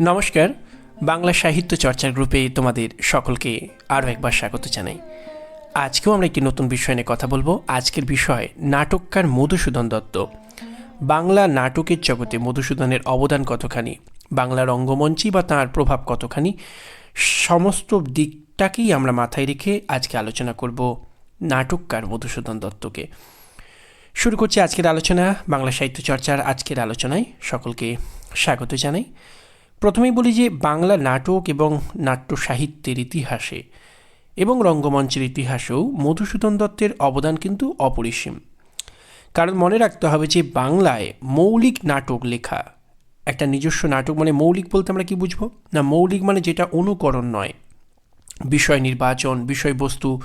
নমস্কার, বাংলা সাহিত্য চর্চার গ্রুপে তোমাদের সকলকে আরও একবার স্বাগত জানাই। আজকেও আমরা একটি নতুন বিষয় নিয়ে কথা বলব। আজকের বিষয় নাটককার মধুসূদন দত্ত। বাংলা নাটকের জগতে মধুসূদনের অবদান কতখানি, বাংলা রঙ্গমঞ্চে বা তাঁর প্রভাব কতখানি, সমস্ত দিকটাকেই আমরা মাথায় রেখে আজকে আলোচনা করব নাটককার মধুসূদন দত্তকে। শুরু করছি আজকের আলোচনা, বাংলা সাহিত্য চর্চার আজকের আলোচনায়। সকলকে স্বাগত জানাই। প্রথমেই বলি যে বাংলা নাটক এবং নাট্য সাহিত্যের ইতিহাসে এবং রঙ্গমঞ্চের ইতিহাসেও মধুসূদন দত্তের অবদান কিন্তু অপরিসীম। কারণ মনে রাখতে হবে যে বাংলায় মৌলিক নাটক লেখা একটা নিজস্ব নাটক মানে মৌলিক বলতে আমরা কি বুঝব? না, মৌলিক মানে যেটা অনুকরণ নয়। বিষয় নির্বাচন, বিষয়বস্তু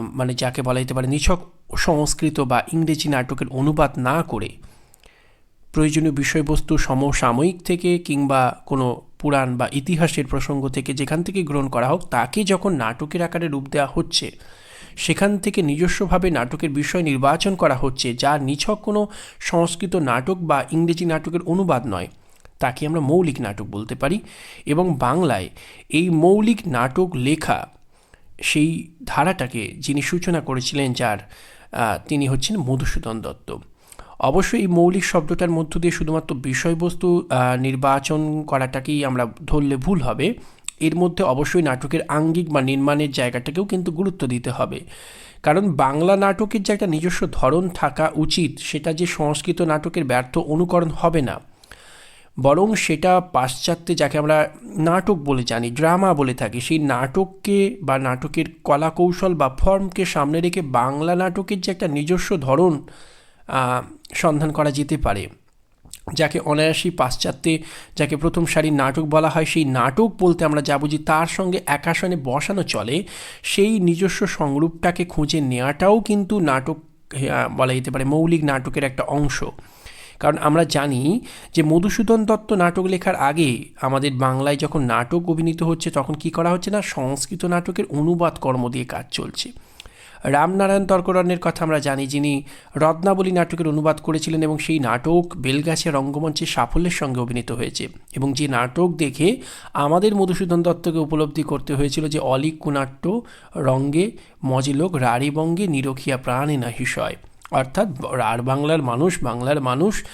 মানে যাকে বলা যেতে পারে নিছক সংস্কৃত বা ইংরেজি নাটকের অনুবাদ না করে প্রয়োজনীয় বিষয়বস্তু সমসাময়িক থেকে কিংবা কোনো পুরাণ বা ইতিহাসের প্রসঙ্গ থেকে যেখান থেকে গ্রহণ করা হোক, তাকে যখন নাটকের আকারে রূপ দেওয়া হচ্ছে, সেখান থেকে নিজস্বভাবে নাটকের বিষয় নির্বাচন করা হচ্ছে, যা নিছক কোনো সংস্কৃত নাটক বা ইংরেজি নাটকের অনুবাদ নয়। তাকে আমরা মৌলিক নাটক বলতে পারি এবং বাংলায় এই মৌলিক নাটক লেখা সেই ধারাটাকে যিনি সূচনা করেছিলেন, যার তিনি হচ্ছেন মধুসূদন দত্ত। অবশ্যই এই মৌলিক শব্দটার মধ্য দিয়ে শুধুমাত্র বিষয়বস্তু নির্বাচন করাটাকেই আমরা ধরলে ভুল হবে। এর মধ্যে অবশ্যই নাটকের আঙ্গিক বা নির্মাণের জায়গাটাকেও কিন্তু গুরুত্ব দিতে হবে। কারণ বাংলা নাটকের যে একটা নিজস্ব ধরন থাকা উচিত, সেটা যে সংস্কৃত নাটকের ব্যর্থ অনুকরণ হবে না। বরং সেটা পাশ্চাত্যে যাকে আমরা নাটক বলে জানি, ড্রামা বলে থাকি, সেই নাটককে বা নাটকের কলা কৌশল বা ফর্মকে সামনে রেখে বাংলা নাটকের যে একটা নিজস্ব ধরন সন্ধান করা যেতে পারে। যাকে অনায়াসী পাশ্চাত্যে, যাকে প্রথম সারির নাটক বলা হয়, সেই নাটক বলতে আমরা যা বুঝি তার সঙ্গে একাসনে বসানো চলে। সেই নিজস্ব সংরূপটাকে খুঁজে নেওয়াটাও কিন্তু নাটক বলা যেতে পারে মৌলিক নাটকের একটা অংশ। কারণ আমরা জানি যে মধুসূদন দত্ত নাটক লেখার আগে আমাদের বাংলায় যখন নাটক অভিনীত হচ্ছে, তখন কি করা হচ্ছে না? সংস্কৃত নাটকের অনুবাদ কর্ম দিয়ে কাজ চলছে। রামনারায়ণ তর্করণ্যের কথা আমরা জানি, যিনি রত্নাবলী নাটকের অনুবাদ করেছিলেন এবং সেই নাটক বেলগাছিয়া রঙ্গমঞ্চে সাফল্যের সঙ্গে অভিনীত হয়েছে। এবং যে নাটক দেখে আমাদের মধুসূদন দত্তকে উপলব্ধি করতে হয়েছিল যে অলিক কুনাট্য রঙ্গে মজিলোক রাড়িবঙ্গে নিরখিয়া প্রাণে না হিসয় অর্থাৎ রাঢ় বাংলার মানুষ বাংলার মানুষ,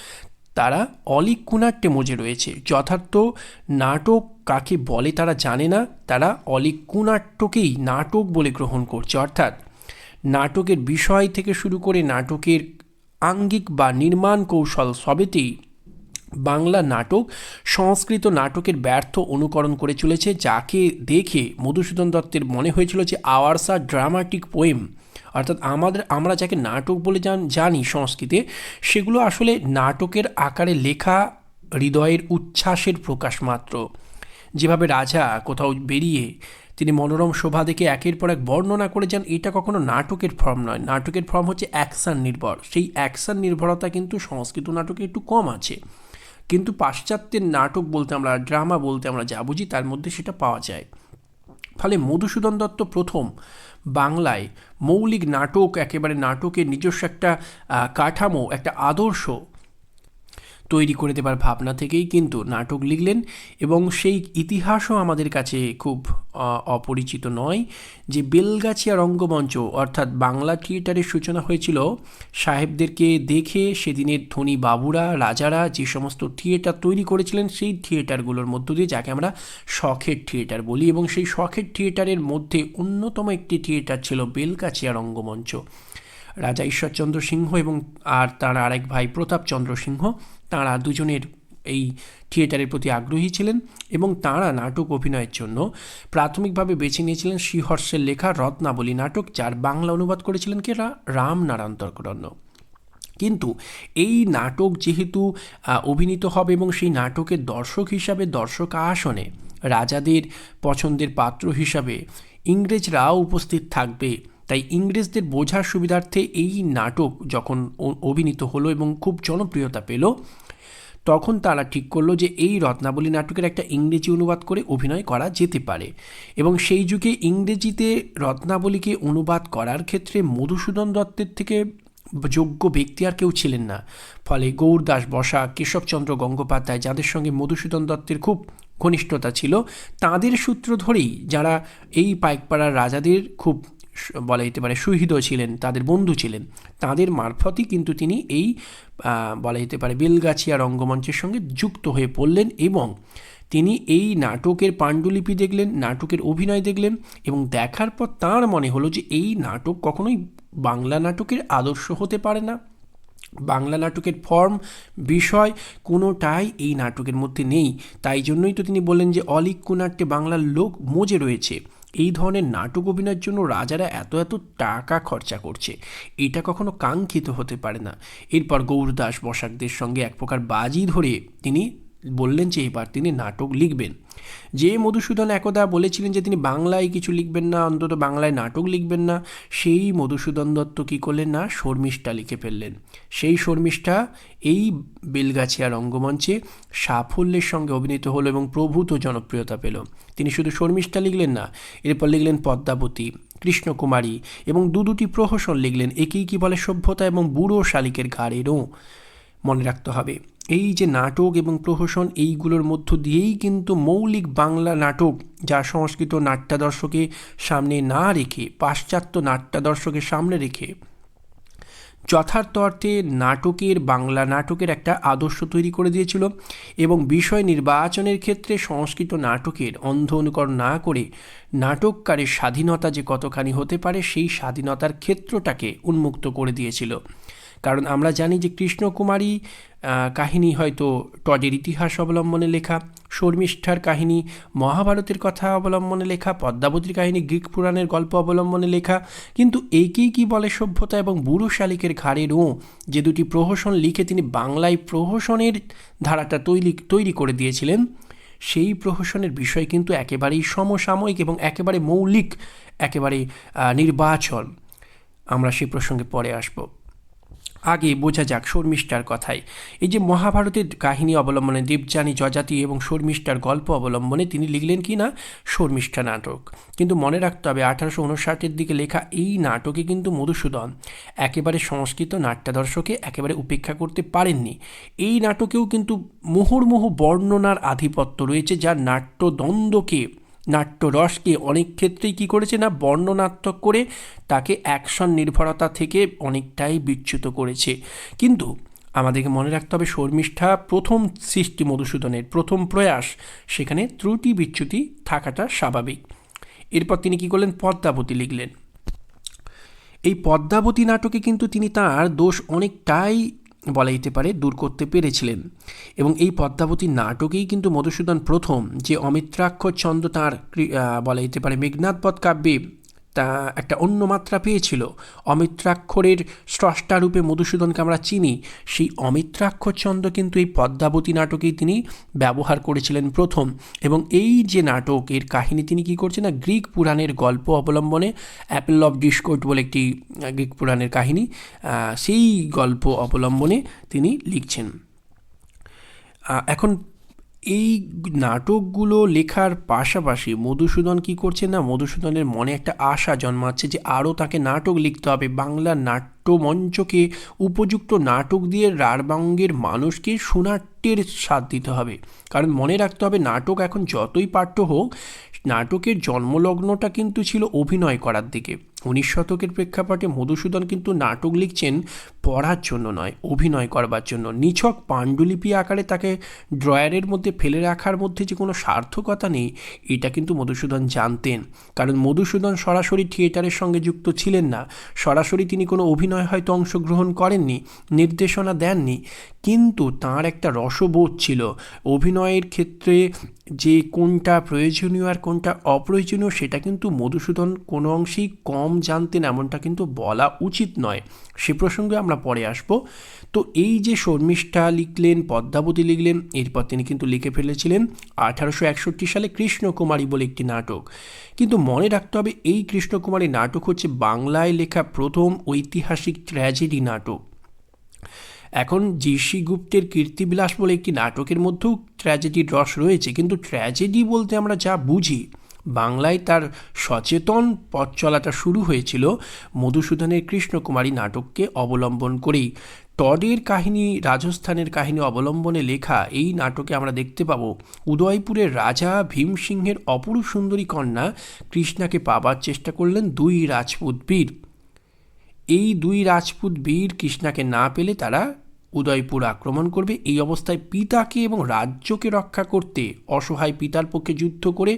তারা অলিক কুনাট্যে মজে রয়েছে। যথার্থ নাটক কাকে বলে তারা জানে না, তারা অলিক কুনাট্যকেই নাটক বলে গ্রহণ করছে। অর্থাৎ নাটকের বিষয় থেকে শুরু করে নাটকের আঙ্গিক বা নির্মাণ কৌশল সবেতেই বাংলা নাটক সংস্কৃত নাটকের ব্যর্থ অনুকরণ করে চলেছে, যাকে দেখে মধুসূদন দত্তের মনে হয়েছিল যে আওয়ার্স ড্রামাটিক পোয়েম, অর্থাৎ আমাদের, আমরা যাকে নাটক বলে জানি সংস্কৃতে, সেগুলো আসলে নাটকের আকারে লেখা হৃদয়ের উচ্ছ্বাসের প্রকাশ মাত্র। যেভাবে রাজা কোথাও বেরিয়ে তিনি মনোরম শোভা দেখে একের পর এক বর্ণনা করে যান এটা কখনো নাটকের ফর্ম নয়। নাটকের ফর্ম হচ্ছে অ্যাকশন নির্ভর। সেই অ্যাকশন নির্ভরতা কিন্তু সংস্কৃত নাটকে একটু কম আছে। কিন্তু পাশ্চাত্যের নাটক বলতে আমরা, ড্রামা বলতে আমরা যা বুঝি, তার মধ্যে সেটা পাওয়া যায়। ফলে মধুসূদন দত্ত প্রথম বাংলায় মৌলিক নাটক, একেবারে নাটকের নিজস্ব একটা কাঠামো, একটা আদর্শ তৈরি করে দেবার ভাবনা থেকেই কিন্তু নাটক লিখলেন এবং সেই ইতিহাসও আমাদের কাছে খুব অপরিচিত নয় যে বেলগাছিয়া রঙ্গমঞ্চ অর্থাৎ বাংলা থিয়েটারের সূচনা হয়েছিল, সাহেবদেরকে দেখে সেদিনের ধনী বাবুরা, রাজারা যে সমস্ত থিয়েটার তৈরি করেছিলেন সেই থিয়েটারগুলোর মধ্য দিয়ে যাকে আমরা শখের থিয়েটার বলি এবং সেই শখের থিয়েটারের মধ্যে অন্যতম একটি থিয়েটার ছিল বেলগাছিয়া রঙ্গমঞ্চ। রাজা ঈশ্বরচন্দ্র সিংহ এবং, আর তার আরেক ভাই প্রতাপচন্দ্র সিংহ তাঁরা দুজনের এই থিয়েটারের প্রতি আগ্রহী ছিলেন এবং তাঁরা নাটক অভিনয়ের জন্য প্রাথমিকভাবে বেছে নিয়েছিলেন শ্রীহর্ষের লেখা রত্নাবলী নাটক, যার বাংলা অনুবাদ করেছিলেন কে? রামনারায়ণ তর্করণ্য কিন্তু এই নাটক যেহেতু অভিনীত হবে এবং সেই নাটকের দর্শক হিসাবে, দর্শক আসনে রাজাদের পছন্দের পাত্র হিসাবে ইংরেজরাও উপস্থিত থাকবে। তাই ইংরেজদের বোঝার সুবিধার্থে এই নাটক যখন অভিনীত হলো এবং খুব জনপ্রিয়তা পেল, তখন তারা ঠিক করল যে এই রত্নাবলী নাটকের একটা ইংরেজি অনুবাদ করে অভিনয় করা যেতে পারে। এবং সেই যুগে ইংরেজিতে রত্নাবলীকে অনুবাদ করার ক্ষেত্রে মধুসূদন দত্তের থেকে যোগ্য ব্যক্তি আর কেউ ছিলেন না। ফলে গৌরদাস বসা কেশবচন্দ্র গঙ্গোপাধ্যায়, যাদের সঙ্গে মধুসূদন দত্তের খুব ঘনিষ্ঠতা ছিল, তাদের সূত্র ধরেই যারা এই পাইকপাড়ার রাজাদের খুব বলা যেতে পারে সুহৃদ ছিলেন, তাদের বন্ধু ছিলেন। তাদের মারফতই কিন্তু তিনি এই বলা যেতে পারে বেলগাছিয়া রঙ্গমঞ্চের সঙ্গে যুক্ত হয়ে পড়লেন এবং তিনি এই নাটকের পাণ্ডুলিপি দেখলেন, নাটকের অভিনয় দেখলেন এবং দেখার পর তার মনে হলো যে এই নাটক কখনোই বাংলা নাটকের আদর্শ হতে পারে না। বাংলা নাটকের ফর্ম, বিষয় কোনোটাই এই নাটকের মধ্যে নেই। তাই জন্যই তো তিনি বললেন যে অলিক নাট্যে বাংলার লোক মজে রয়েছে। এই ধরনের নাটক অভিনয়ের জন্য রাজারা এত এত টাকা খরচা করছে। এটা কখনো কাঙ্ক্ষিত হতে পারে না। এরপর গৌরদাস বসাকদের সঙ্গে এক প্রকার বাজি ধরে তিনি বললেন যে এবার তিনি নাটক লিখবেন। যে মধুসূদন একদা বলেছিলেন যে তিনি বাংলায় কিছু লিখবেন না, অন্তত বাংলায় নাটক লিখবেন না, সেই মধুসূদন দত্ত কী করলেন না, শর্মিষ্ঠা লিখে ফেললেন। সেই শর্মিষ্ঠা এই বেলগাছিয়া রঙ্গমঞ্চে সাফল্যের সঙ্গে অভিনীত হলো এবং প্রভূত জনপ্রিয়তা পেল। তিনি শুধু শর্মিষ্ঠা লিখলেন না, এরপর লিখলেন পদ্মাবতী, কৃষ্ণকুমারী এবং দু দুটি প্রহসন লিখলেন। একেই কি বলে সভ্যতা এবং বুড়ো শালিকের ঘাড়েরও মনে রাখতে হবে। এই যে নাটক এবং প্রহসন, এইগুলোর মধ্য দিয়েই কিন্তু মৌলিক বাংলা নাটক যা সংস্কৃত নাট্যাদর্শকে সামনে না রেখে, পাশ্চাত্য নাট্যাদর্শকে সামনে রেখে যথার্থ অর্থে নাটকের, বাংলা নাটকের একটা আদর্শ তৈরি করে দিয়েছিল এবং বিষয় নির্বাচনের ক্ষেত্রে সংস্কৃত নাটকের অন্ধ অনুকরণ না করে নাটককারের স্বাধীনতা যে কতখানি হতে পারে, সেই স্বাধীনতার ক্ষেত্রটাকে উন্মুক্ত করে দিয়েছিল। কারণ আমরা জানি যে কৃষ্ণকুমারী কাহিনী হয়তো টডের ইতিহাস অবলম্বনে লেখা, শর্মিষ্ঠার কাহিনী, মহাভারতের কথা অবলম্বনে লেখা, পদ্মাবতীর কাহিনী, গ্রিক পুরাণের গল্প অবলম্বনে লেখা। কিন্তু একেই কি বলে সভ্যতা এবং বুড়ো শালিকের ঘাড়েরও যে দুটি প্রহসন লিখে তিনি বাংলায় প্রহসনের ধারাটা তৈরি তৈরি করে দিয়েছিলেন, সেই প্রহসনের বিষয় কিন্তু একেবারেই সমসাময়িক এবং একেবারে মৌলিক, একেবারে নির্বাচন। আমরা সেই প্রসঙ্গে পরে আসব। আগে বোঝা যাক শর্মিষ্ঠার কথাই এই যে মহাভারতের কাহিনী অবলম্বনে দেবযানী, যজাতি এবং শর্মিষ্ঠার গল্প অবলম্বনে তিনি লিখলেন কি না? শর্মিষ্ঠা নাটক। কিন্তু মনে রাখতে হবে, আঠারোশো উনষাটের দিকে লেখা এই নাটকে কিন্তু মধুসূদন একেবারে সংস্কৃত নাট্যাদর্শকে একেবারে উপেক্ষা করতে পারেননি। এই নাটকেও কিন্তু মুহুর্মুহু বর্ণনার আধিপত্য রয়েছে যা নাট্যদ্বন্দ্বকে নাট্যরসকে অনেক ক্ষেত্রেই কী করেছে না, বর্ণনাত্মক করে তাকে অ্যাকশন নির্ভরতা থেকে অনেকটাই বিচ্যুত করেছে। কিন্তু আমাদেরকে মনে রাখতে হবে, শর্মিষ্ঠা প্রথম সৃষ্টি মধুসূদনের প্রথম প্রয়াস, সেখানে ত্রুটি বিচ্যুতি থাকাটা স্বাভাবিক। এরপর তিনি কী করলেন? পদ্মাবতী লিখলেন। এই পদ্মাবতী নাটকে কিন্তু তিনি তার দোষ অনেকটাই বলা যেতে পারে, দূর করতে পেরেছিলেন। এবং এই পদ্মাবতী নাটকেই কিন্তু মধুসূদন প্রথম যে অমিত্রাক্ষর ছন্দ তাঁর বলা যেতে পারে মেঘনাথ পদ কাব্যে তা একটা অন্য মাত্রা পেয়েছিল। অমিত্রাক্ষরের স্রষ্টা রূপে মধুসূদনকে আমরা চিনি। সেই অমিত্রাক্ষর ছন্দ কিন্তু এই পদ্মাবতী নাটকেই তিনি ব্যবহার করেছিলেন প্রথম। এবং এই যে নাটক, এর কাহিনী তিনি কি করছেন না, গ্রিক পুরাণের গল্প অবলম্বনে অ্যাপেল অফ ডিসকোট বলে একটি গ্রিক পুরাণের কাহিনী সেই গল্প অবলম্বনে তিনি লিখছেন। এখন এই নাটকগুলো লেখার পাশাপাশি মধুসূদন কি করছে না? মধুসূদনের মনে একটা আশা জন্মাচ্ছে যে আরও তাকে নাটক লিখতে হবে। বাংলা নাট্যমঞ্চকে উপযুক্ত নাটক দিয়ে রারবাঙ্গের মানুষকে সুনাট্যের স্বাদ দিতে হবে। কারণ মনে রাখতে হবে, নাটক এখন যতই পাঠ্য হোক, নাটকের জন্মলগ্নটা কিন্তু ছিল অভিনয় করার দিকে। উনিশ শতকের প্রেক্ষাপটে মধুসূদন কিন্তু নাটক লিখছেন পড়ার জন্য নয়, অভিনয় করবার জন্য। নিছক পাণ্ডুলিপি আকারে তাকে ড্রয়ারের মধ্যে ফেলে রাখার মধ্যে যে কোনো সার্থকতা নেই, এটা কিন্তু মধুসূদন জানতেন। কারণ মধুসূদন সরাসরি থিয়েটারের সঙ্গে যুক্ত ছিলেন না। সরাসরি তিনি কোনো অভিনয় হয়তো অংশগ্রহণ করেননি নির্দেশনা দেননি কিন্তু তার একটা রসবোধ ছিল। অভিনয়ের ক্ষেত্রে যে কোনটা প্রয়োজনীয় আর কোনটা অপ্রয়োজনীয় সেটা কিন্তু মধুসূদন কোনো অংশেই কম জানতেন, এমনটা কিন্তু বলা উচিত নয়। সে প্রসঙ্গে আমরা পরে আসব। তো এই যে শর্মিষ্ঠা লিখলেন, পদ্মাবতী লিখলেন, এরপর তিনি কিন্তু লিখে ফেলেছিলেন আঠারোশো একষট্টি সালে কৃষ্ণকুমারী বলে একটি নাটক। কিন্তু মনে রাখতে হবে, এই কৃষ্ণকুমারী নাটক হচ্ছে বাংলায় লেখা প্রথম ঐতিহাসিক ট্র্যাজেডি নাটক। এখন জিসি গুপ্তের কীর্তিবিলাস বলে একটি নাটকের মধ্যেও ট্র্যাজেডির রস রয়েছে, কিন্তু ট্র্যাজেডি বলতে আমরা যা বুঝি, বাংলায় তার সচেতন পথ চলাটা শুরু হয়েছিল মধুসূদনের কৃষ্ণকুমারী নাটককে অবলম্বন করেই। টডের কাহিনী, রাজস্থানের কাহিনী অবলম্বনে লেখা এই নাটকে আমরা দেখতে পাবো উদয়পুরের রাজা ভীমসিংহের অপরূপ সুন্দরী কন্যা কৃষ্ণাকে পাবার চেষ্টা করলেন দুই রাজপুত বীর। এই দুই রাজপুত বীর কৃষ্ণাকে না পেলে তারা উদয়পুর আক্রমণ করবে। এই অবস্থায় পিতাকে এবং রাজ্যকে রক্ষা করতে অসহায় পিতার পক্ষে যুদ্ধ করে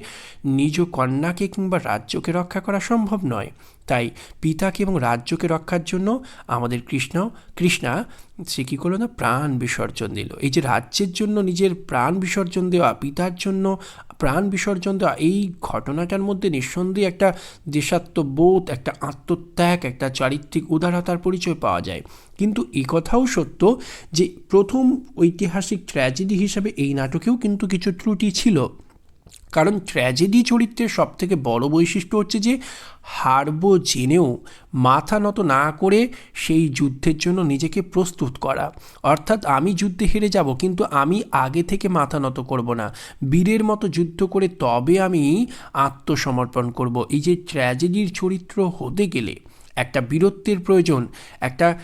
নিজ কন্যাকে কিংবা রাজ্যকে রক্ষা করা সম্ভব নয়। তাই পিতাকে এবং রাজ্যকে রক্ষার জন্য আমাদের কৃষ্ণ, কৃষ্ণা সে কী করল না প্রাণ বিসর্জন দিল। এই যে রাজ্যের জন্য নিজের প্রাণ বিসর্জন দেওয়া, পিতার জন্য প্রাণ বিসর্জন দেওয়া, এই ঘটনাটার মধ্যে নিঃসন্দেহে একটা দেশাত্মবোধ, একটা আত্মত্যাগ, একটা চারিত্রিক উদারতার পরিচয় পাওয়া যায়। কিন্তু কথাও সত্য যে প্রথম ঐতিহাসিক ট্র্যাজেডি হিসাবে এই নাটকেও কিন্তু কিছু ত্রুটি ছিল। কারণ ট্র্যাজেডি চরিত্রের সবথেকে বড় বৈশিষ্ট্য হচ্ছে যে হারব জেনেও মাথা নত না করে সেই যুদ্ধের জন্য নিজেকে প্রস্তুত করা। অর্থাৎ আমি যুদ্ধে হেরে যাব, কিন্তু আমি আগে থেকে মাথা নত করব না। বীরের মতো যুদ্ধ করে তবে আমি আত্মসমর্পণ করব। এই যে ট্র্যাজেডির চরিত্র হতে গেলে একটা বীরত্বের প্রয়োজন, একটা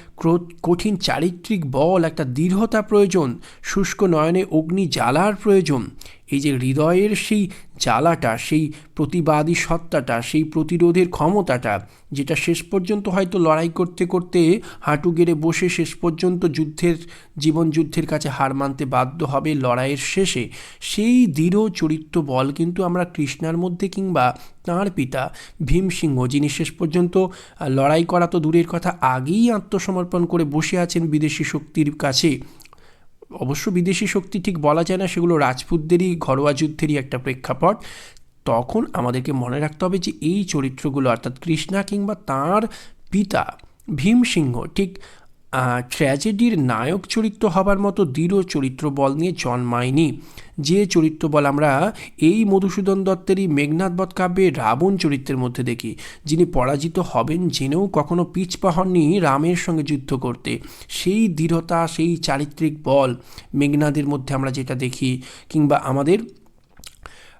কঠিন চারিত্রিক বল, একটা দৃঢ়তা প্রয়োজন, শুষ্ক নয়নে অগ্নি জ্বালার প্রয়োজন। এই যে হৃদয়ের সেই জ্বালাটা, সেই প্রতিবাদী সত্তাটা, সেই প্রতিরোধের ক্ষমতাটা, যেটা শেষ পর্যন্ত হয়তো লড়াই করতে করতে হাঁটু গেড়ে বসে শেষ পর্যন্ত যুদ্ধের, জীবন যুদ্ধের কাছে হার মানতে বাধ্য হবে লড়াইয়ের শেষে, সেই দৃঢ় চরিত্র বল কিন্তু আমরা কৃষ্ণার মধ্যে কিংবা তাঁর পিতা ভীমসিংহ যিনি শেষ পর্যন্ত লড়াই করা তো দূরের কথা, আগেই আত্মসমর্পণ করে বসে আছেন বিদেশি শক্তির কাছে। অবশ্য বিদেশি শক্তি ঠিক বলা যায় না, সেগুলো রাজপুতদেরই ঘরোয়া যুদ্ধেরই একটা প্রেক্ষাপট। তখন আমাদেরকে মনে রাখতে হবে যে এই চরিত্রগুলো, অর্থাৎ কৃষ্ণা কিংবা তার পিতা ভীমসিংহ, ঠিক ট্র্যাজেডির নায়ক চরিত্র হবার মতো দৃঢ় চরিত্র বল নিয়ে জন্মায়নি যে চরিত্র বল আমরা এই মধুসূদন দত্তেরই মেঘনাথ বধ কাব্যে রাবণ চরিত্রের মধ্যে দেখি, যিনি পরাজিত হবেন জেনেও কখনো পিছপা হননি রামের সঙ্গে যুদ্ধ করতে। সেই দৃঢ়তা, সেই চারিত্রিক বল মেঘনাদের মধ্যে আমরা যেটা দেখি, কিংবা আমাদের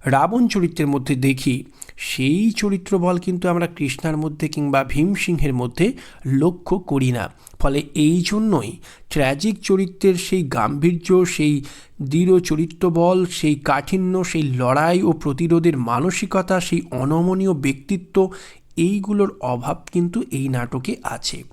রাবণ চরিত্রের মধ্যে দেখি, সেই চরিত্র বল কিন্তু আমরা কৃষ্ণার মধ্যে কিংবা ভীমসিংহের মধ্যে লক্ষ্য করি না। ফলে এই জন্যই ট্র্যাজিক চরিত্রের সেই গাম্ভীর্য, সেই দৃঢ় চরিত্র বল সেই কাঠিন্য, সেই লড়াই ও প্রতিরোধের মানসিকতা, সেই অনমনীয় ব্যক্তিত্ব, এইগুলোর অভাব কিন্তু এই নাটকে আছে।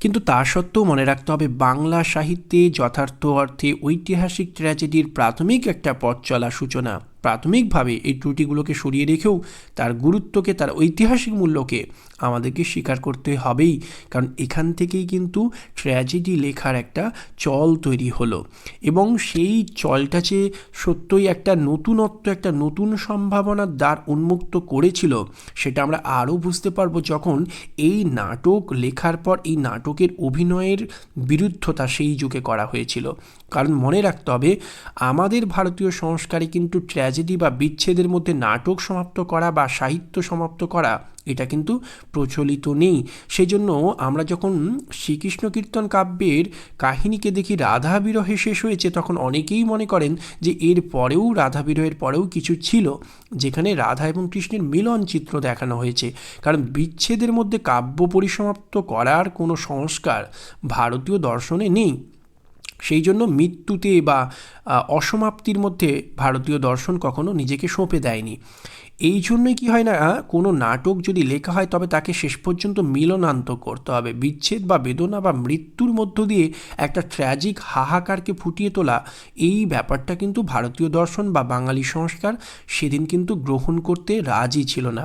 কিন্তু তা সত্ত্বেও মনে রাখতে হবে, বাংলা সাহিত্যে যথার্থ অর্থে ঐতিহাসিক ট্র্যাজেডির প্রাথমিক একটা পথ চলা সূচনা। প্রাথমিকভাবে এই ত্রুটিগুলোকে সরিয়ে রেখেও তার গুরুত্বকে তার ঐতিহাসিক মূল্যকে আমাদেরকে স্বীকার করতে হবেই। কারণ এখান থেকেই কিন্তু ট্র্যাজেডি লেখার একটা চল তৈরি হলো। এবং সেই চলটা যে সত্যই একটা নতুনত্ব, একটা নতুন সম্ভাবনার দ্বার উন্মুক্ত করেছিল, সেটা আমরা আরও বুঝতে পারব যখন এই নাটক লেখার পর, এই নাটকের অভিনয়ের বিরুদ্ধতা সেই যুগে করা হয়েছিল। কারণ মনে রাখতে হবে, আমাদের ভারতীয় সংস্কারে কিন্তু ট্র্যাজেডি বা বিচ্ছেদের মধ্যে নাটক সমাপ্ত করা বা সাহিত্য সমাপ্ত করা এটা কিন্তু প্রচলিত নেই। সেই জন্য আমরা যখন শ্রীকৃষ্ণ কীর্তন কাব্যের কাহিনীকে দেখি, রাধা বিরহে শেষ হয়েছে, তখন অনেকেই মনে করেন যে এর পরেও, রাধা বিরহের পরেও কিছু ছিল, যেখানে রাধা এবং কৃষ্ণের মিলন চিত্র দেখানো হয়েছে। কারণ বিচ্ছেদের মধ্যে কাব্য পরিসমাপ্ত করার কোনো সংস্কার ভারতীয় দর্শনে নেই। সেই জন্য মৃত্যুতে বা অসমাপ্তির মধ্যে ভারতীয় দর্শন কখনো নিজেকে সঁপে দেয়নি। এই জন্যই কি হয় না কোনো নাটক যদি লেখা হয় তবে তাকে শেষ পর্যন্ত মিলনান্ত করতে হবে। বিচ্ছেদ বা বেদনা বা মৃত্যুর মধ্য দিয়ে একটা ট্র্যাজিক হাহাকারকে ফুটিয়ে তোলা, এই ব্যাপারটা কিন্তু ভারতীয় দর্শন বা বাঙালি সংস্কার সেদিন কিন্তু গ্রহণ করতে রাজি ছিল না।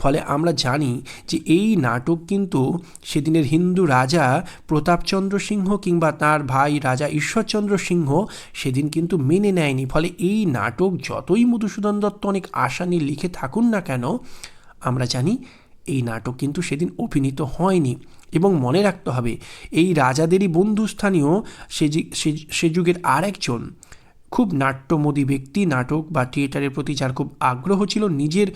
ফলে আমরা জানি যে এই নাটক কিন্তু সেদিনের হিন্দু রাজা প্রতাপচন্দ্র সিংহ কিংবা তার ভাই রাজা ঈশ্বরচন্দ্র সিংহ সেদিন কিন্তু মেনে নেয়নি। ফলে এই নাটক যতই মধুসূদন দত্ত অনেক আশা নিয়ে লিখে থাকুন না কেন, আমরা জানি এই নাটক কিন্তু সেদিন অভিনীত হয়নি। এবং মনে রাখতে হবে, এই রাজাদেরই বন্ধুস্থানীয় সে সে যুগের আর একজন খুব নাট্যমদী ব্যক্তি, নাটক বা থিয়েটারের প্রতি যার খুব আগ্রহ ছিল, নিজের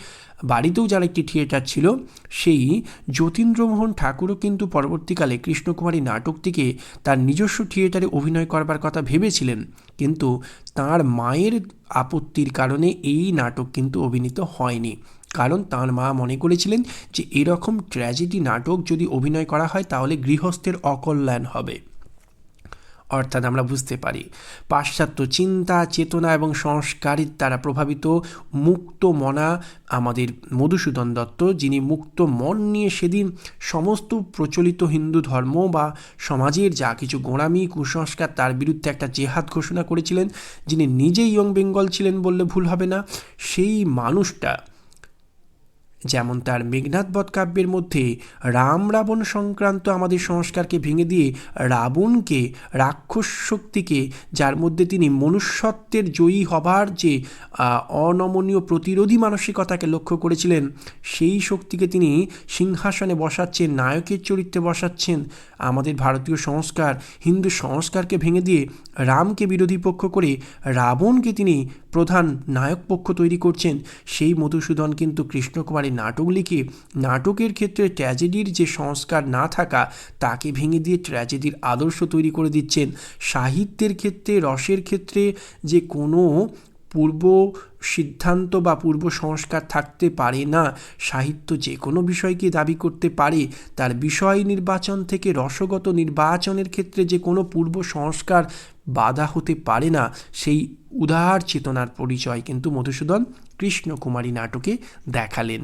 বাড়িতেও যার একটি থিয়েটার ছিল, সেই যতীন্দ্রমোহন ঠাকুরও কিন্তু পরবর্তীকালে কৃষ্ণকুমারী নাটকটিকে তার নিজস্ব থিয়েটারে অভিনয় করবার কথা ভেবেছিলেন। কিন্তু তার মায়ের আপত্তির কারণে এই নাটক কিন্তু অভিনীত হয়নি। কারণ তার মা মনে করেছিলেন যে, এরকম ট্র্যাজেডি নাটক যদি অভিনয় করা হয়, তাহলে গৃহস্থের অকল্যাণ হবে। অর্থাৎ আমরা বুঝতে পারি। পাশ্চাত্য চিন্তা, চেতনা এবং সংস্কারের দ্বারা প্রভাবিত মুক্ত মনা আমাদের মধুসূদন দত্ত, যিনি মুক্ত মন নিয়ে সেদিন সমস্ত প্রচলিত হিন্দু ধর্ম বা সমাজের যা কিছু গোড়ামি, কুসংস্কার, তার বিরুদ্ধে একটা জেহাদ ঘোষণা করেছিলেন, যিনি নিজেই ইয়ং বেঙ্গল ছিলেন বললে ভুল হবে না। সেই মানুষটা যেমন তার মেঘনাথ বধ কাব্যের মধ্যে রাম রাবণ সংক্রান্ত আমাদের সংস্কারকে ভেঙে দিয়ে রাবণকে, রাক্ষস শক্তিকে, যার মধ্যে তিনি মনুষ্যত্বের জয়ী হবার যে অনমনীয় প্রতিরোধী মানসিকতাকে লক্ষ্য করেছিলেন, সেই শক্তিকে তিনি সিংহাসনে বসাচ্ছেন, নায়কের চরিত্রে বসাচ্ছেন। আমাদের ভারতীয় সংস্কার, হিন্দু সংস্কারকে ভেঙে দিয়ে রামকে বিরোধী পক্ষ করে রাবণকে তিনি প্রধান নায়ক পক্ষ তৈরি করছেন। সেই মধুসূদন কিন্তু কৃষ্ণকুমারের নাটক লিখে নাটকের ক্ষেত্রে ট্র্যাজেডির যে সংস্কার না থাকা, তাকে ভেঙে দিয়ে ট্র্যাজেডির আদর্শ তৈরি করে দিচ্ছেন। সাহিত্যের ক্ষেত্রে, রসের ক্ষেত্রে যে কোনো পূর্ব সিদ্ধান্ত বা পূর্ব সংস্কার থাকতে পারে না, সাহিত্য যে কোনো বিষয়কে দাবি করতে পারে। তার বিষয় নির্বাচন থেকে রসগত নির্বাচনের ক্ষেত্রে যে কোনো পূর্ব সংস্কার বাধা হতে পারে না, সেই উদার চেতনার পরিচয় কিন্তু মধুসূদন কৃষ্ণকুমারী নাটকে দেখালেন।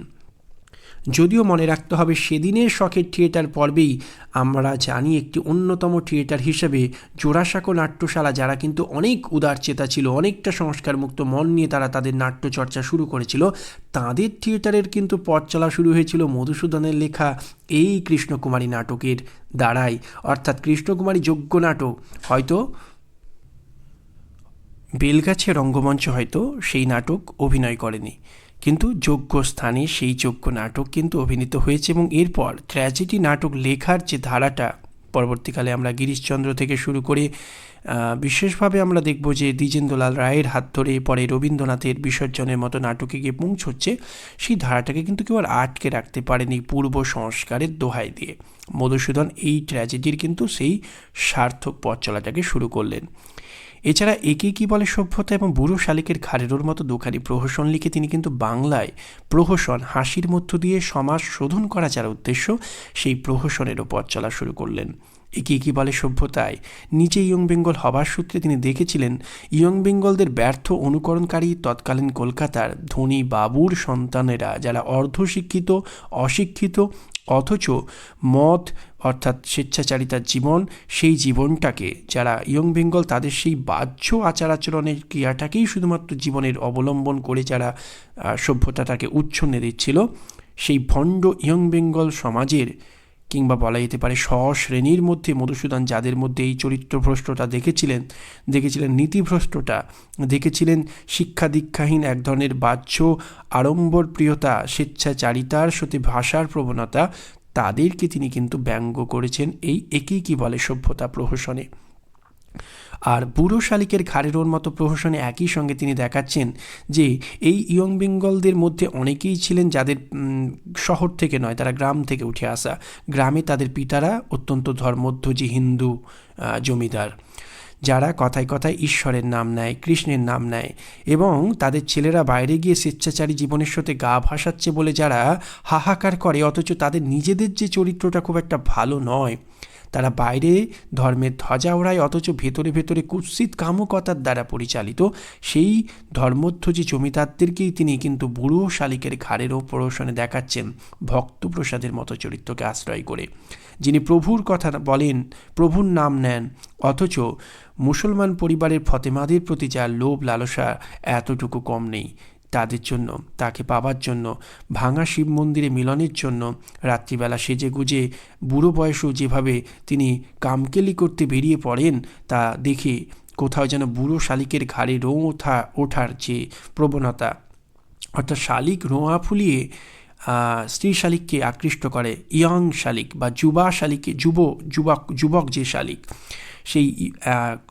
যদিও মনে রাখতে হবে সেদিনের শখের থিয়েটার পর্বেই আমরা জানি একটি অন্যতম থিয়েটার হিসেবে জোড়াসাঁকো নাট্যশালা, যারা কিন্তু অনেক উদার চেতা ছিল, অনেকটা সংস্কারমুক্ত মন নিয়ে তারা তাদের নাট্যচর্চা শুরু করেছিল। তাদের থিয়েটারের কিন্তু পথ চলা শুরু হয়েছিল মধুসূদনের লেখা এই কৃষ্ণকুমারী নাটকের দ্বারাই। অর্থাৎ কৃষ্ণকুমারী যোগ্য নাটক, হয়তো বেলগাছে রঙ্গমঞ্চ হয়তো সেই নাটক অভিনয় করেনি। কিন্তু যোগ্য স্থানে সেই যোগ্য নাটক কিন্তু অভিনীত হয়েছে এবং এরপর ট্র্যাজেডি নাটক লেখার যে ধারাটা, পরবর্তীকালে আমরা গিরিশচন্দ্র থেকে শুরু করে বিশেষভাবে আমরা দেখব যে দ্বিজেন্দ্রলাল রায়ের হাত ধরে পরে রবীন্দ্রনাথের বিসর্জনের মতো নাটকে গিয়ে পৌঁছচ্ছে, সেই ধারাটাকে কিন্তু কেউ আর আটকে রাখতে পারেনি পূর্ব সংস্কারের দোহাই দিয়ে। মধুসূদন এই ট্র্যাজেডির কিন্তু সেই সার্থক পথ চলাটাকে শুরু করলেন। এছাড়া একে কি বলে সভ্যতা এবং বুড়ো শালিকের ঘাড়েরোর মতো দোকানি প্রহসন লিখে তিনি কিন্তু বাংলায় প্রহসন হাসির মধ্য দিয়ে সমাজ শোধন করা যার উদ্দেশ্য, সেই প্রহসনেরও পথ চলা শুরু করলেন। একে কি বলে সভ্যতায়? নিচে ইয়ং বেঙ্গল হবার সূত্রে তিনি দেখেছিলেন, ইয়ং বেঙ্গলদের ব্যর্থ অনুকরণকারী তৎকালীন কলকাতার ধনী বাবুর সন্তানেরা, যারা অর্ধশিক্ষিত, অশিক্ষিত অথচ মত অর্থাৎ স্বেচ্ছাচারিতার জীবন, সেই জীবনটাকে যারা ইয়ং বেঙ্গল তাদের সেই বাহ্য আচার আচরণের ক্রিয়াটাকেই শুধুমাত্র জীবনের অবলম্বন করে যারা সভ্যতাটাকে উচ্ছন্নে দিচ্ছিল, সেই ভণ্ড ইয়ং বেঙ্গল সমাজের কিংবা বলা যেতে পারে স্বশ্রেণীর মধ্যে মধুসূদন যাদের মধ্যে এই চরিত্রভ্রষ্টটা দেখেছিলেন দেখেছিলেন নীতিভ্রষ্টটা, দেখেছিলেন শিক্ষা দীক্ষাহীন এক ধরনের বাহ্য আড়ম্বর প্রিয়তা স্বেচ্ছাচারিতার সাথে ভাষার প্রবণতা, তাদেরকে তিনি কিন্তু ব্যঙ্গ করেছেন এই একই কি বলে সভ্যতা প্রহসনে। আর বুড়ো শালিকের ঘাড়ের মতো প্রহসনে একই সঙ্গে তিনি দেখাচ্ছেন যে এই ইয়ং বেঙ্গলদের মধ্যে অনেকেই ছিলেন যাদের শহর থেকে নয়, তারা গ্রাম থেকে উঠে আসা। গ্রামে তাদের পিতারা অত্যন্ত ধর্মধ্বজি হিন্দু জমিদার, যারা কথায় কথায় ঈশ্বরের নাম নেয়, কৃষ্ণের নাম নেয় এবং তাদের ছেলেরা বাইরে গিয়ে স্বেচ্ছাচারী জীবনের সাথে গা ভাসাচ্ছে বলে যারা হাহাকার করে, অথচ তাদের নিজেদের যে চরিত্রটা খুব একটা ভালো নয়। তারা বাইরে ধর্মের ধ্বজা ওড়ায় অথচ ভেতরে ভেতরে কুৎসিত কামকতার দ্বারা পরিচালিত। সেই ধর্মধ্বজী জমিদারদেরকেই তিনি কিন্তু বুড়ো শালিকের ঘাড়েরও প্রদর্শনে দেখাচ্ছেন ভক্তপ্রসাদের মতো চরিত্রকে আশ্রয় করে। যিনি প্রভুর কথা বলেন, প্রভুর নাম নেন, অথচ মুসলমান পরিবারের ফতেমাদের প্রতি যার লোভ লালসা এতটুকু কম নেই। তাদের জন্য, তাকে পাবার জন্য, ভাঙা শিব মন্দিরে মিলনের জন্য, রাত্রিবেলা সেজে গুজে বুড়ো বয়সেও যেভাবে তিনি কামকেলি করতে বেরিয়ে পড়েন, তা দেখে কোথাও যেন বুড়ো শালিকের ঘাড়ে রোঁ ওঠা, ওঠার যে প্রবণতা, অর্থাৎ শালিক রোঁয়া ফুলিয়ে স্ত্রী শালিককে আকৃষ্ট করে, ইয়ং শালিক বা যুবা শালিকে, যুব, যুবক যুবক যে শালিক সেই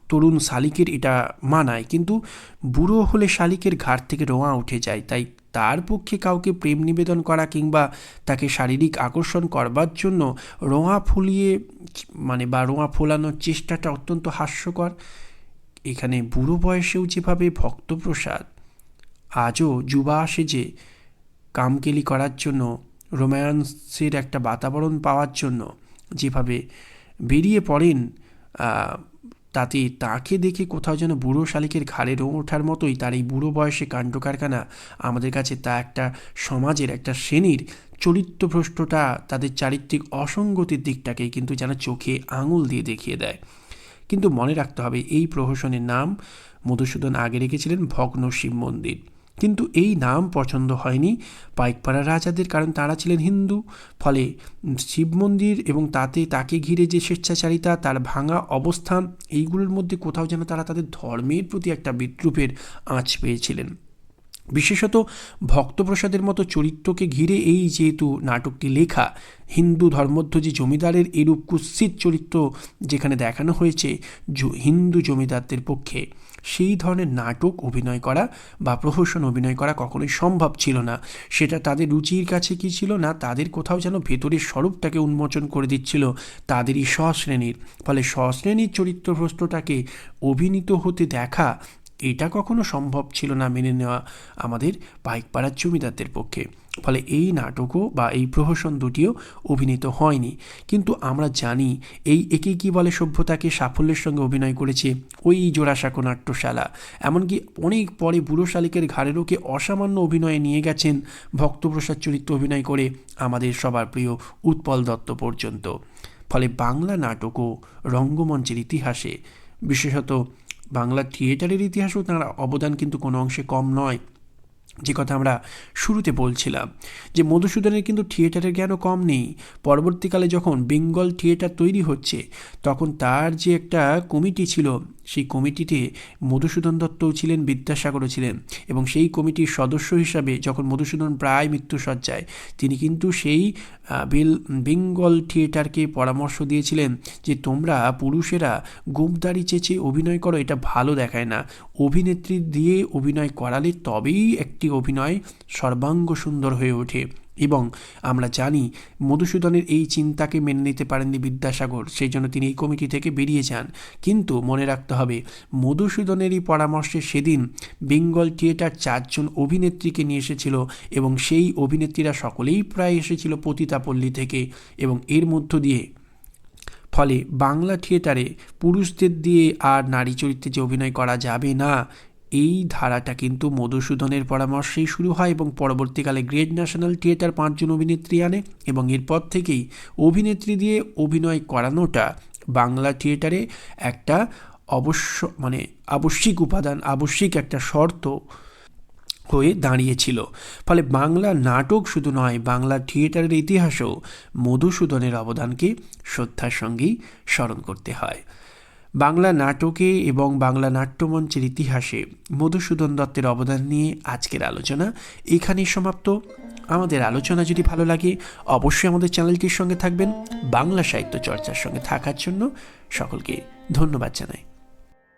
তরুণ শালিকের এটা মানায়। কিন্তু বুড়ো হলে শালিকের ঘাট থেকে রোঁয়া উঠে যায়। তাই তার পক্ষে কাউকে প্রেম নিবেদন করা কিংবা তাকে শারীরিক আকর্ষণ করবার জন্য রোঁয়া ফুলিয়ে মানে বা রোঁয়া ফোলানোর চেষ্টাটা অত্যন্ত হাস্যকর। এখানে বুড়ো বয়সেও যেভাবে ভক্তপ্রসাদ, আজও যুবা সেজে কামকেলি করার জন্য, রোম্যান্সের একটা বাতাবরণ পাওয়ার জন্য যেভাবে বেরিয়ে পড়েন তাতে তাকে দেখে কোথাও যেন বুড়ো শালিকের ঘাড়ে রোঁ ওঠার মতোই তার এই বুড়ো বয়সে কাণ্ড কারখানা আমাদের কাছে তা একটা সমাজের একটা শ্রেণির চরিত্রভ্রষ্টতা তাদের চারিত্রিক অসঙ্গতির দিকটাকেই কিন্তু যেন চোখে আঙুল দিয়ে দেখিয়ে দেয়। কিন্তু মনে রাখতে হবে এই প্রহসনের নাম মধুসূদন আগে রেখেছিলেন ভগ্ন শিব মন্দির। কিন্তু এই নাম পছন্দ হয়নি পাইকপাড়া রাজাদের, কারণ তারা ছিলেন হিন্দু। ফলে শিব মন্দির এবং তাতে তাকে ঘিরে যে স্বেচ্ছাচারিতা, তার ভাঙা অবস্থান, এইগুলোর মধ্যে কোথাও যেন তারা তাদের ধর্মের প্রতি একটা বিদ্রুপের আঁচ পেয়েছিলেন। বিশেষত ভক্তপ্রসাদের মতো চরিত্রকে ঘিরে এই যেহেতু নাটকটি লেখা, হিন্দু ধর্মধ্বজী জমিদারের এরূপ কুৎসিত চরিত্র যেখানে দেখানো হয়েছে হিন্দু জমিদারদের পক্ষে। সেই ধরনের নাটক অভিনয় করা বা প্রহসন অভিনয় করা কখনোই সম্ভব ছিল না। সেটা তাদের রুচির কাছে কি ছিল না, তাদের কোথাও যেন ভেতরের স্বরূপটাকে উন্মোচন করে দিচ্ছিল তাদেরই স্বশ্রেণীর। ফলে স্বশ্রেণীর চরিত্রভ্রষ্টটাকে অভিনীত হতে দেখা এটা কখনো সম্ভব ছিল না মেনে নেওয়া আমাদের পাইকপাড়ার জমিদারদের পক্ষে। ফলে এই নাটকও বা এই প্রহসন দুটিও অভিনীত হয়নি। কিন্তু আমরা জানি এই একে কি বলে সভ্যতাকে সাফল্যের সঙ্গে অভিনয় করেছে ওই জোড়াসাঁকো নাট্যশালা। এমনকি অনেক পরে বুড়ো শালিকের ঘাড়েরওকে অসামান্য অভিনয়ে নিয়ে গেছেন ভক্তপ্রসাদ চরিত্র অভিনয় করে আমাদের সবার প্রিয় উৎপল দত্ত পর্যন্ত। ফলে বাংলা নাটকও রঙ্গমঞ্চের ইতিহাসে, বিশেষত বাংলা থিয়েটারের ইতিহাসেও তার অবদান কিন্তু কোনো অংশে কম নয়। যে কথা আমরা শুরুতে বলছিলাম, যে মধুসূদনের কিন্তু থিয়েটারের জ্ঞানও কম নেই। পরবর্তীকালে যখন বেঙ্গল থিয়েটার তৈরি হচ্ছে, তখন তার যে একটা কমিটি ছিল সেই কমিটিতে মধুসূদন দত্তও ছিলেন, বিদ্যাসাগরও ছিলেন এবং সেই কমিটির সদস্য হিসাবে যখন মধুসূদন প্রায় মৃত্যুসজ্জায়, তিনি কিন্তু সেই বেল, বেঙ্গল থিয়েটারকে পরামর্শ দিয়েছিলেন যে তোমরা পুরুষেরা গোপদারি চেঁচে অভিনয় করো, এটা ভালো দেখায় না। অভিনেত্রী দিয়ে অভিনয় করালে তবেই একটি অভিনয় সর্বাঙ্গ সুন্দর হয়ে ওঠে। এবং আমরা জানি মধুসূদনের এই চিন্তাকে মেনে নিতে পারেননি বিদ্যাসাগর, সেই জন্য তিনি এই কমিটি থেকে বেরিয়ে যান। কিন্তু মনে রাখতে হবে, মধুসূদনেরই পরামর্শে সেদিন বেঙ্গল থিয়েটার চারজন অভিনেত্রীকে নিয়ে এসেছিল এবং সেই অভিনেত্রীরা সকলেই প্রায় এসেছিল পতিতাপল্লী থেকে এবং এর মধ্য দিয়ে। ফলে বাংলা থিয়েটারে পুরুষদের দিয়ে আর নারী চরিত্রে যে অভিনয় করা যাবে না এই ধারাটা কিন্তু মধুসূদনের পরামর্শেই শুরু হয় এবং পরবর্তীকালে গ্রেট ন্যাশনাল থিয়েটার পাঁচজন অভিনেত্রী আনে এবং এরপর থেকেই অভিনেত্রী দিয়ে অভিনয় করানোটা বাংলা থিয়েটারে একটা অবশ্য মানে আবশ্যিক উপাদান, আবশ্যিক একটা শর্ত হয়ে দাঁড়িয়েছিল। ফলে বাংলা নাটক শুধু নয়, বাংলা থিয়েটারের ইতিহাসেও মধুসূদনের অবদানকে শ্রদ্ধার সঙ্গেই স্মরণ করতে হয়। বাংলা নাটকে এবং বাংলা নাট্যমঞ্চের ইতিহাসে মধুসূদন দত্তের অবদান নিয়ে আজকের আলোচনা এখানেই সমাপ্ত। আমাদের আলোচনা যদি ভালো লাগে, অবশ্যই আমাদের চ্যানেলটির সঙ্গে থাকবেন। বাংলা সাহিত্য চর্চার সঙ্গে থাকার জন্য সকলকে ধন্যবাদ জানাই।